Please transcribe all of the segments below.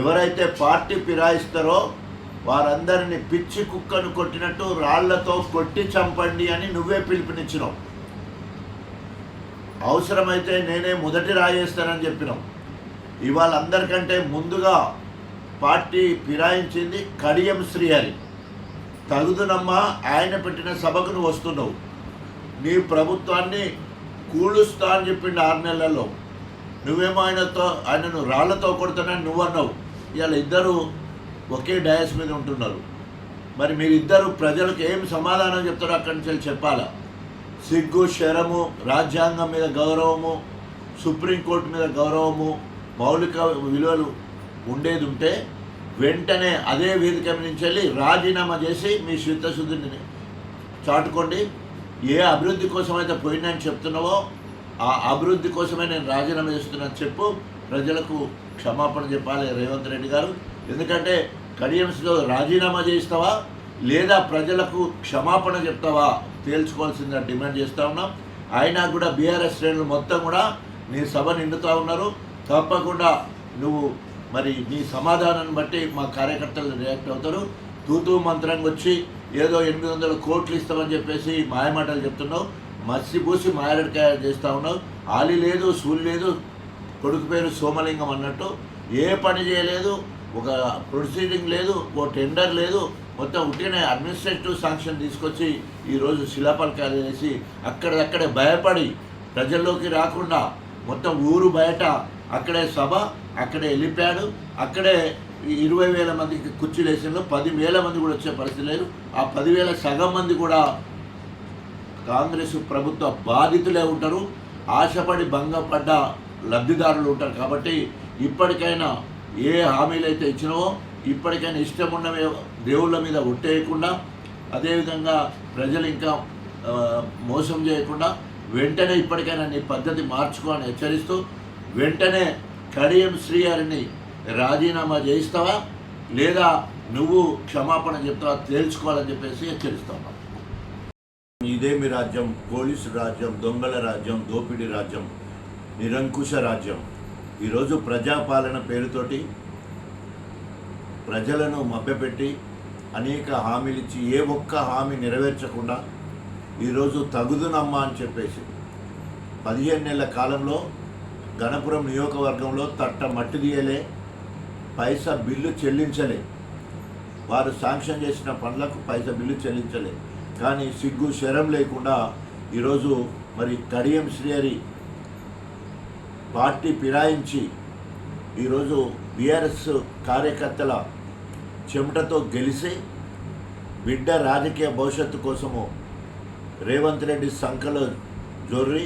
ఎవరైతే పార్టీ ఫిరాయిస్తారో వారందరిని పిచ్చి కుక్కను కొట్టినట్టు రాళ్ళతో కొట్టి చంపండి అని నువ్వే పిలుపునిచ్చినావు. అవసరమైతే నేనే మొదటి రాయేస్తానని చెప్పినాం ఇవాళ అందరికంటే ముందుగా పార్టీ ఫిరాయించింది కడియం శ్రీహరి తగుదునమ్మా ఆయన పెట్టిన సభకు నువ్వు వస్తున్నావు. నీ ప్రభుత్వాన్ని కూలుస్తా అని చెప్పిండు ఆరు నెలల్లో. నువ్వేమో ఆయనతో ఆయనను రాళ్ళతో కొడుతానని నువ్వు అన్నావు ఇవాళ ఇద్దరు ఒకే డయాస్ మీద ఉంటున్నారు. మరి మీరిద్దరు ప్రజలకు ఏం సమాధానం చెప్తారో అక్కడి నుంచి వెళ్ళి చెప్పాలా? సిగ్గు శరము రాజ్యాంగం మీద గౌరవము సుప్రీంకోర్టు మీద గౌరవము మౌలిక విలువలు ఉండేది ఉంటే వెంటనే అదే వేదిక నుంచి వెళ్ళి రాజీనామా చేసి మీ చిత్తశుద్ధిని చాటుకోండి. ఏ అభివృద్ధి కోసం అయితే చెప్తున్నావో ఆ అభివృద్ధి కోసమే నేను రాజీనామా చేస్తున్నాను చెప్పు. ప్రజలకు క్షమాపణ చెప్పాలి రేవంత్ రెడ్డి గారు. ఎందుకంటే కడియంస్లో రాజీనామా చేస్తావా లేదా ప్రజలకు క్షమాపణ చెప్తావా? తేల్చుకోవాల్సిందిగా డిమాండ్ చేస్తూ ఉన్నాం. అయినా కూడా బీఆర్ఎస్ శ్రేణులు మొత్తం కూడా నీ సభ నిండుతూ ఉన్నారు. తప్పకుండా నువ్వు మరి నీ సమాధానాన్ని బట్టి మా కార్యకర్తలు రియాక్ట్ అవుతారు. తూతూ మంత్రంగా వచ్చి ఏదో ఎనిమిది వందల కోట్లు ఇస్తామని చెప్పేసి మాయమాటలు చెప్తున్నావు. మసిపూసి మాయరడికాయ చేస్తూ ఉన్నావు. ఆలి లేదు సూలి లేదు కొడుకు పేరు సోమలింగం అన్నట్టు ఏ పని చేయలేదు ఒక ప్రొసీడింగ్ లేదు ఓ టెండర్ లేదు మొత్తం ఉట్టిన అడ్మినిస్ట్రేటివ్ శాంక్షన్ తీసుకొచ్చి ఈరోజు శిలాపలకాలు వేసి అక్కడక్కడే భయపడి ప్రజల్లోకి రాకుండా మొత్తం ఊరు బయట అక్కడే సభ అక్కడే వెళ్ళిపోయాడు అక్కడే ఈ ఇరవై వేల మందికి కుర్చీలు వేసిన పది వేల మంది కూడా వచ్చే పరిస్థితి లేదు. ఆ పదివేల సగం మంది కూడా కాంగ్రెస్ ప్రభుత్వ బాధితులే ఉంటారు. ఆశపడి భంగపడ్డ లబ్ధిదారులు ఉంటారు కాబట్టి ఇప్పటికైనా ఏ హామీలు అయితే ఇచ్చినావో ఇప్పటికైనా ఇష్టం ఉన్నవే దేవుళ్ళ మీద ఒట్టేయకుండా అదేవిధంగా ప్రజలు ఇంకా మోసం చేయకుండా వెంటనే ఇప్పటికైనా నీ పద్ధతి మార్చుకో అని హెచ్చరిస్తూ వెంటనే కడియం శ్రీహారిని రాజీనామా చేయిస్తావా? లేదా నువ్వు క్షమాపణ చెప్తావా? తేల్చుకోవాలని చెప్పేసి హెచ్చరిస్తావా ఇదేమి రాజ్యం పోలీసు రాజ్యం దొంగల రాజ్యం దోపిడీ రాజ్యం. నిరంకుశ రాజ్యం. ఈరోజు ప్రజాపాలన పేరుతోటి ప్రజలను మభ్యపెట్టి అనేక హామీలు ఇచ్చి ఏ ఒక్క హామీ నెరవేర్చకుండా ఈరోజు తగుదునమ్మా అని చెప్పేసి పదిహేను నెలల కాలంలో గణపురం నియోజకవర్గంలో తట్ట మట్టి తీయలే పైసా బిల్లు చెల్లించలే. వారు శాంక్షన్ చేసిన పనులకు పైసా బిల్లు చెల్లించలే. కానీ సిగ్గు శరం లేకుండా ఈరోజు మరి కడియం శ్రీహరి పార్టీ ఫిరాయించి ఈరోజు బీఆర్ఎస్ కార్యకర్తల చెమటతో గెలిచి బిడ్డ రాజకీయ భవిష్యత్తు కోసము రేవంత్ రెడ్డి సంఖలో జొర్రి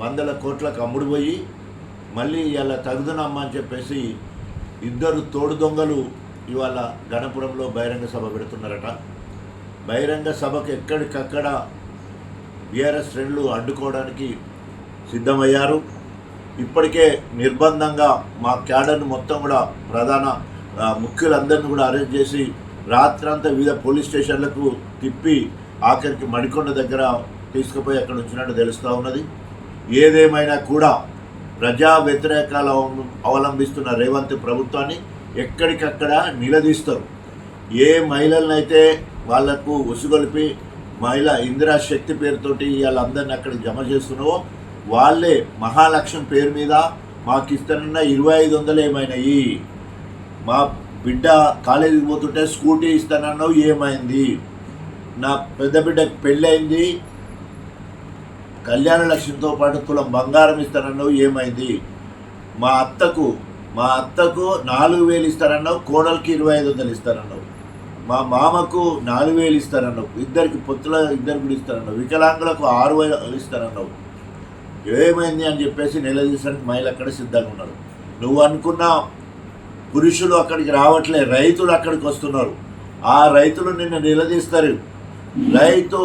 వందల కోట్లకు అమ్ముడుపోయి మళ్ళీ ఇవాళ తగుదనమ్మా అని చెప్పేసి ఇద్దరు తోడు దొంగలు ఇవాళ గణపురంలో బహిరంగ సభ పెడుతున్నారట. బహిరంగ సభకు ఎక్కడికక్కడ బీఆర్ఎస్ శ్రేణులు అడ్డుకోవడానికి సిద్ధమయ్యారు. ఇప్పటికే నిర్బంధంగా మా క్యాడర్ను మొత్తం కూడా ప్రధాన ముఖ్యులందరినీ కూడా అరెస్ట్ చేసి రాత్రంతా వివిధ పోలీస్ స్టేషన్లకు తిప్పి ఆఖరికి మడికొండ దగ్గర తీసుకుపోయి అక్కడ ఉంచినట్టు తెలుస్తూ ఉన్నది. ఏదేమైనా కూడా ప్రజా వ్యతిరేకాలు అవ- అవలంబిస్తున్న రేవంత్ ప్రభుత్వాన్ని ఎక్కడికక్కడ నిలదీస్తారు. ఏ మహిళలనైతే వాళ్ళకు ఉసుగొలిపి మహిళ ఇందిరా శక్తి పేరుతోటి వాళ్ళందరినీ అక్కడ జమ చేస్తున్నావో వాళ్ళే మహాలక్ష్యం పేరు మీద మాకు ఇస్తానన్న ఇరవై ఐదు వందలు ఏమైనాయి? మా బిడ్డ కాలేజీకి పోతుంటే స్కూటీ ఇస్తానన్నావు ఏమైంది? నా పెద్ద బిడ్డకు పెళ్ళైంది కళ్యాణ లక్ష్యంతో పాటు తులం బంగారం ఇస్తానన్నావు ఏమైంది? మా అత్తకు మా అత్తకు నాలుగు వేలు ఇస్తానన్నావు కోడలికి ఇరవై ఐదు వందలు ఇస్తానన్నావు. మా మామకు నాలుగు వేలు ఇస్తానన్నావు ఇద్దరికి పొత్తుల ఇద్దరు కూడా ఇస్తానన్నావు వికలాంగులకు ఆరు వేలు ఇస్తానన్నావు. ఏమైంది అని చెప్పేసి నిలదీసడానికి మహిళలు అక్కడ సిద్ధంగా ఉన్నారు. నువ్వు అనుకున్న పురుషులు అక్కడికి రావట్లే రైతులు అక్కడికి వస్తున్నారు. ఆ రైతులు నిన్ను నిలదీస్తారు. రైతు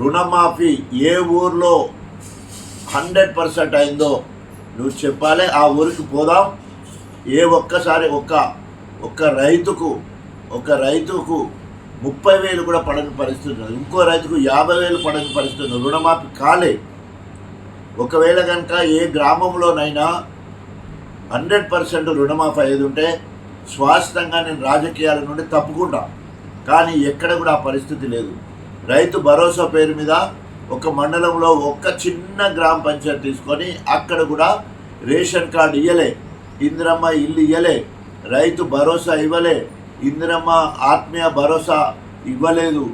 రుణమాఫీ ఏ ఊర్లో హండ్రెడ్ పర్సెంట్ అయిందో నువ్వు చెప్పాలి ఆ ఊరికి పోదాం. ఏ ఒక్కసారి ఒక్క ఒక్క రైతుకు ఒక రైతుకు ముప్పై వేలు కూడా పడని పరిస్థితి ఇంకో రైతుకు యాభై వేలు పడని పరిస్థితి రుణమాఫీ కాలే. ఒకవేళ కనుక ఏ గ్రామంలోనైనా హండ్రెడ్ పర్సెంట్ రుణమాఫీ అయ్యేది ఉంటే స్వాస్థంగా నేను రాజకీయాల నుండి తప్పుకుంటా. కానీ ఎక్కడ కూడా ఆ పరిస్థితి లేదు. రైతు భరోసా పేరు మీద ఒక మండలంలో ఒక్క చిన్న గ్రామ పంచాయతీ తీసుకొని అక్కడ కూడా రేషన్ కార్డు ఇయ్యలే. ఇందిరమ్మ ఇల్లు ఇయ్యలే. రైతు భరోసా ఇవ్వలే. ఇందిరమ్మ ఆత్మీయ భరోసా ఇవ్వలేదు.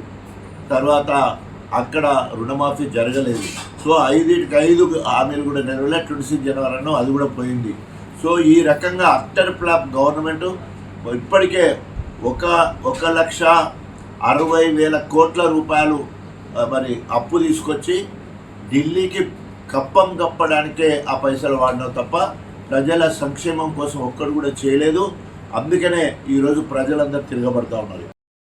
తర్వాత అక్కడ రుణమాఫీ జరగలేదు. సో ఐదుకి ఐదు హామీలు కూడా నెరవేలే ట్వంటీ సిక్స్ జనవరిలో అది కూడా పోయింది. సో ఈ రకంగా అట్టర్ ఫ్లాప్ గవర్నమెంట్ ఇప్పటికే ఒక ఒక లక్ష అరవై వేల కోట్ల రూపాయలు మరి అప్పు తీసుకొచ్చి ఢిల్లీకి కప్పం కప్పడానికే ఆ పైసలు వాడినాం తప్ప ప్రజల సంక్షేమం కోసం ఒక్కడు కూడా చేయలేదు. అందుకనే ఈరోజు ప్రజలందరూ తిరగబడతా ఉన్నారు.